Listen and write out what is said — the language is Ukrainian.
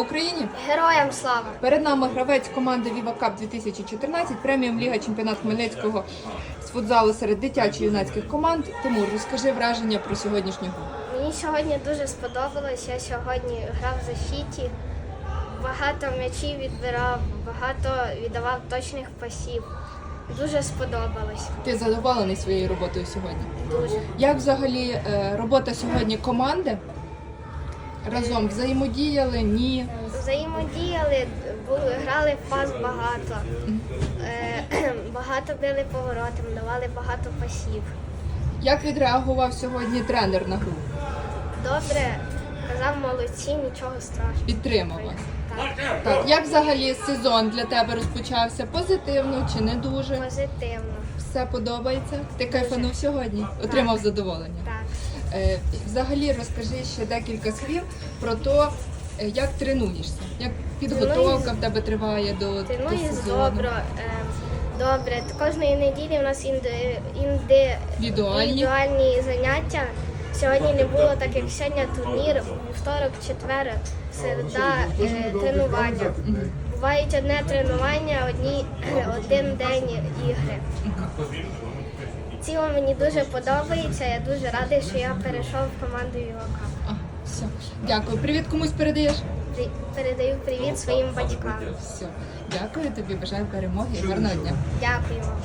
Україні Героям слава! перед нами гравець команди Viva Cup 2014, преміум Ліга Чемпіонат Хмельницького з футзалу серед дитячо-юнацьких команд. Тимур, розкажи враження про сьогоднішню гру. Мені сьогодні дуже сподобалось. Я сьогодні грав в защиті, багато м'ячів відбирав, багато віддавав точних пасів. Дуже сподобалось. Ти задоволений своєю роботою сьогодні? Дуже. Як взагалі е, робота сьогодні команди? Разом взаємодіяли? Ні. Взаємодіяли, були, грали в пас багато. Е, багато били поворотом, давали багато пасів. Як відреагував сьогодні тренер на гру? Добре, казав молодці, нічого страшного. Підтримав вас. Так, Так, як взагалі сезон для тебе розпочався? Позитивно чи не дуже? позитивно. Все подобається? Ти кайфанув сьогодні? Отримав задоволення? Так. Е, Взагалі розкажи ще декілька слів про те, е, як тренуєшся, як підготовка в тебе триває до, до Тренуюсь сезону. добре. е, Добре, кожної неділі у нас інди, інди, Індивідуальні? індивідуальні заняття. Сьогодні не було, так як сьогодні турнір, вівторок, четвер, середа е, тренування. Бувають одне тренування, одні, один день ігри. Цілому мені дуже подобається. Я дуже радий, що я перейшов в команду Вівака. А, все. Дякую. Привіт комусь передаєш? Передаю привіт своїм батькам. Все. Дякую тобі, бажаю перемоги і гарного дня. Дякую вам.